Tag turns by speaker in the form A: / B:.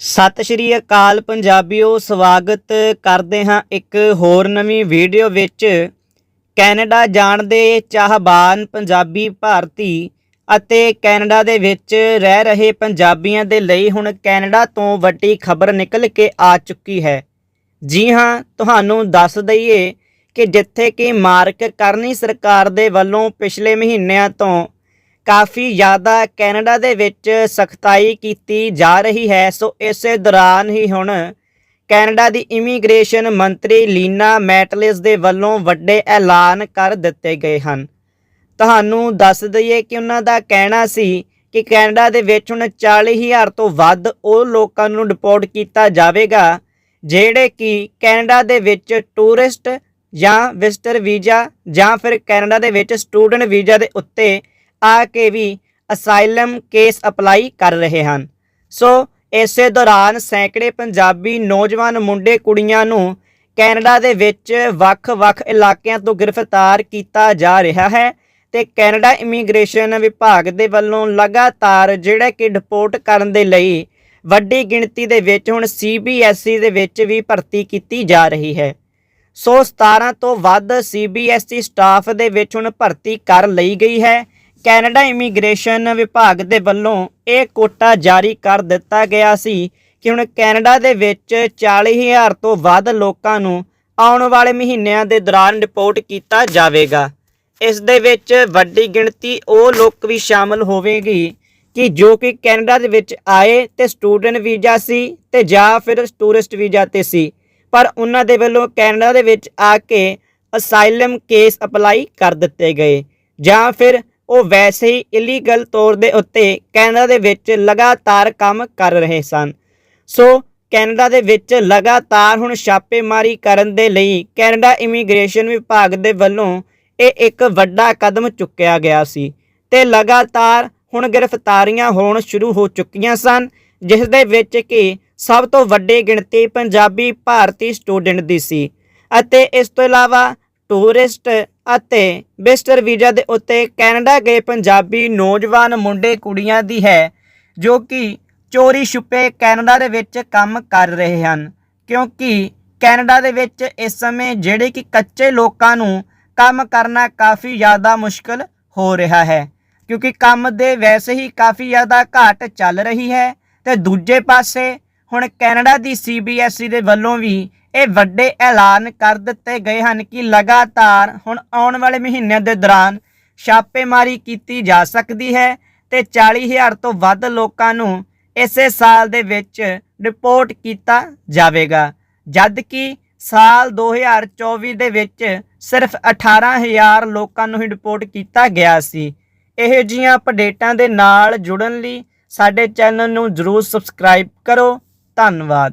A: ਸਤਿ ਸ਼੍ਰੀ ਅਕਾਲ ਪੰਜਾਬੀਓ, ਸਵਾਗਤ ਕਰਦੇ ਹਾਂ ਇੱਕ ਹੋਰ ਨਵੀਂ ਵੀਡੀਓ ਵਿੱਚ। ਕੈਨੇਡਾ ਜਾਣ ਦੇ ਚਾਹਬਾਨ ਪੰਜਾਬੀ ਭਾਰਤੀ ਅਤੇ ਕੈਨੇਡਾ ਦੇ ਵਿੱਚ ਰਹਿ ਰਹੇ ਪੰਜਾਬੀਆਂ ਦੇ ਲਈ ਹੁਣ ਕੈਨੇਡਾ ਤੋਂ ਵੱਡੀ ਖਬਰ ਨਿਕਲ ਕੇ ਆ ਚੁੱਕੀ ਹੈ। ਜੀ ਹਾਂ, ਤੁਹਾਨੂੰ ਦੱਸ ਦਈਏ ਕਿ ਜਿੱਥੇ ਕਿ ਮਾਰਕ ਕਰਨੀ ਸਰਕਾਰ ਦੇ ਵੱਲੋਂ ਪਿਛਲੇ ਮਹੀਨਿਆਂ ਤੋਂ ਕਾਫੀ ਜ਼ਿਆਦਾ ਕੈਨੇਡਾ ਦੇ ਵਿੱਚ ਸਖਤਾਈ ਕੀਤੀ ਜਾ ਰਹੀ ਹੈ। ਸੋ ਇਸੇ ਦੌਰਾਨ ਹੀ ਹੁਣ ਕੈਨੇਡਾ ਦੀ ਇਮੀਗ੍ਰੇਸ਼ਨ ਮੰਤਰੀ ਲੀਨਾ ਮੈਟਲਿਸ ਦੇ ਵੱਲੋਂ ਵੱਡੇ ਐਲਾਨ ਕਰ ਦਿੱਤੇ ਗਏ ਹਨ। ਤੁਹਾਨੂੰ ਦੱਸ ਦਈਏ ਕਿ ਉਹਨਾਂ ਦਾ ਕਹਿਣਾ ਸੀ ਕਿ ਕੈਨੇਡਾ ਦੇ ਵਿੱਚ ਹੁਣ 40000 ਤੋਂ ਵੱਧ ਉਹ ਲੋਕਾਂ ਨੂੰ ਡਿਪੋਰਟ ਕੀਤਾ ਜਾਵੇਗਾ, ਜਿਹੜੇ ਕਿ ਕੈਨੇਡਾ ਦੇ ਵਿੱਚ ਟੂਰਿਸਟ ਜਾਂ ਵਿਜ਼ਟਰ ਵੀਜ਼ਾ ਜਾਂ ਫਿਰ ਕੈਨੇਡਾ ਦੇ ਵਿੱਚ ਸਟੂਡੈਂਟ ਵੀਜ਼ਾ ਦੇ ਉੱਤੇ ਆ ਕੇ ਵੀ ਅਸਾਈਲਮ ਕੇਸ ਅਪਲਾਈ ਕਰ ਰਹੇ ਹਨ। ਸੋ ਇਸੇ ਦੌਰਾਨ ਸੈਂਕੜੇ ਪੰਜਾਬੀ ਨੌਜਵਾਨ ਮੁੰਡੇ ਕੁੜੀਆਂ ਨੂੰ ਕੈਨੇਡਾ ਦੇ ਵਿੱਚ ਵੱਖ-ਵੱਖ ਇਲਾਕਿਆਂ ਤੋਂ ਗ੍ਰਿਫਤਾਰ ਕੀਤਾ ਜਾ ਰਿਹਾ ਹੈ ਤੇ ਕੈਨੇਡਾ ਇਮੀਗ੍ਰੇਸ਼ਨ ਵਿਭਾਗ ਦੇ ਵੱਲੋਂ ਲਗਾਤਾਰ ਜਿਹੜਾ ਕਿ ਡਿਪੋਰਟ ਕਰਨ ਦੇ ਲਈ ਵੱਡੀ ਗਿਣਤੀ ਦੇ ਵਿੱਚ ਹੁਣ CBSE ਦੇ ਵਿੱਚ ਵੀ ਭਰਤੀ ਕੀਤੀ ਜਾ ਰਹੀ ਹੈ। ਸੋ 17 ਤੋਂ ਵੱਧ CBSE ਸਟਾਫ ਦੇ ਵਿੱਚ ਹੁਣ ਭਰਤੀ ਕਰ ਲਈ ਗਈ ਹੈ ਕੈਨੇਡਾ ਇਮੀਗ੍ਰੇਸ਼ਨ ਵਿਭਾਗ ਦੇ ਵੱਲੋਂ ਇਹ ਕੋਟਾ ਜਾਰੀ ਕਰ ਦਿੱਤਾ ਗਿਆ ਸੀ ਕਿ ਹੁਣ ਕੈਨੇਡਾ ਦੇ ਵਿੱਚ 40000 ਤੋਂ ਵੱਧ ਲੋਕਾਂ ਨੂੰ ਆਉਣ ਵਾਲੇ ਮਹੀਨਿਆਂ ਦੇ ਦੌਰਾਨ ਰਿਪੋਰਟ ਕੀਤਾ ਜਾਵੇਗਾ। ਇਸ ਦੇ ਵਿੱਚ ਵੱਡੀ ਗਿਣਤੀ ਉਹ ਲੋਕ ਵੀ ਸ਼ਾਮਲ ਹੋਵੇਗੀ ਕਿ ਜੋ ਕਿ ਕੈਨੇਡਾ ਦੇ ਵਿੱਚ ਆਏ ਤੇ ਸਟੂਡੈਂਟ ਵੀਜ਼ਾ ਸੀ ਤੇ ਜਾਂ ਫਿਰ ਟੂਰਿਸਟ ਵੀਜ਼ਾ ਤੇ ਸੀ, ਪਰ ਉਹਨਾਂ ਦੇ ਵੱਲੋਂ ਕੈਨੇਡਾ ਦੇ ਵਿੱਚ ਆ ਕੇ ਅਸਾਈਲਮ ਕੇਸ ਅਪਲਾਈ ਕਰ ਦਿੱਤੇ ਗਏ ਜਾਂ ਫਿਰ ਉਹ ਵੈਸੇ ਹੀ ਇਲੀਗਲ ਤੌਰ ਦੇ ਉੱਤੇ ਕੈਨੇਡਾ ਦੇ ਵਿੱਚ ਲਗਾਤਾਰ ਕੰਮ ਕਰ ਰਹੇ ਸਨ। ਸੋ ਕੈਨੇਡਾ ਦੇ ਵਿੱਚ ਲਗਾਤਾਰ ਹੁਣ ਛਾਪੇਮਾਰੀ ਕਰਨ ਦੇ ਲਈ ਕੈਨੇਡਾ ਇਮੀਗ੍ਰੇਸ਼ਨ ਵਿਭਾਗ ਦੇ ਵੱਲੋਂ ਇਹ ਇੱਕ ਵੱਡਾ ਕਦਮ ਚੁੱਕਿਆ ਗਿਆ ਸੀ ਤੇ ਲਗਾਤਾਰ ਹੁਣ ਗ੍ਰਿਫਤਾਰੀਆਂ ਹੋਣ ਸ਼ੁਰੂ ਹੋ ਚੁੱਕੀਆਂ ਸਨ, ਜਿਸ ਦੇ ਵਿੱਚ ਕਿ ਸਭ ਤੋਂ ਵੱਡੀ ਗਿਣਤੀ ਪੰਜਾਬੀ ਭਾਰਤੀ ਸਟੂਡੈਂਟ ਦੀ ਸੀ ਅਤੇ ਇਸ ਤੋਂ ਇਲਾਵਾ ਟੂਰਿਸਟ ਅਤੇ ਵਿਜ਼ਟਰ ਵੀਜ਼ਾ ਦੇ ਉੱਤੇ ਕੈਨੇਡਾ ਗਏ ਪੰਜਾਬੀ ਨੌਜਵਾਨ ਮੁੰਡੇ ਕੁੜੀਆਂ ਦੀ ਹੈ, ਜੋ ਕਿ ਚੋਰੀ ਛੁਪੇ ਕੈਨੇਡਾ ਦੇ ਵਿੱਚ ਕੰਮ ਕਰ ਰਹੇ ਹਨ। ਕਿਉਂਕਿ ਕੈਨੇਡਾ ਦੇ ਵਿੱਚ ਇਸ ਸਮੇਂ ਜਿਹੜੇ ਕਿ ਕੱਚੇ ਲੋਕਾਂ ਨੂੰ ਕੰਮ ਕਰਨਾ ਕਾਫੀ ਜ਼ਿਆਦਾ ਮੁਸ਼ਕਲ ਹੋ ਰਿਹਾ ਹੈ, ਕਿਉਂਕਿ ਕੰਮ ਦੇ ਵੈਸੇ ਹੀ ਕਾਫੀ ਜ਼ਿਆਦਾ ਘਾਟ ਚੱਲ ਰਹੀ ਹੈ। ਤੇ ਦੂਜੇ ਪਾਸੇ ਹੁਣ ਕੈਨੇਡਾ ਦੀ CBSE ਦੇ ਵੱਲੋਂ ਵੀ ਇਹ ਵੱਡੇ ਐਲਾਨ ਕਰ ਦਿੱਤੇ ਗਏ ਹਨ ਕਿ ਲਗਾਤਾਰ ਹੁਣ ਆਉਣ ਵਾਲੇ ਮਹੀਨਿਆਂ ਦੇ ਦੌਰਾਨ ਛਾਪੇਮਾਰੀ ਕੀਤੀ ਜਾ ਸਕਦੀ ਹੈ ਤੇ 40000 ਤੋਂ ਵੱਧ ਲੋਕਾਂ ਨੂੰ ਇਸੇ ਸਾਲ ਦੇ ਵਿੱਚ ਰਿਪੋਰਟ ਕੀਤਾ ਜਾਵੇਗਾ। ਜਦ ਕਿ ਸਾਲ 2024 ਦੇ ਵਿੱਚ ਸਿਰਫ 18000 ਲੋਕਾਂ ਨੂੰ ਹੀ ਰਿਪੋਰਟ ਕੀਤਾ ਗਿਆ ਸੀ। ਇਹੋ ਜਿਹੀਆਂ ਅਪਡੇਟਾਂ ਦੇ ਨਾਲ ਜੁੜਨ ਲਈ ਸਾਡੇ ਚੈਨਲ ਨੂੰ ਜਰੂਰ ਸਬਸਕ੍ਰਾਈਬ ਕਰੋ। ਧੰਨਵਾਦ।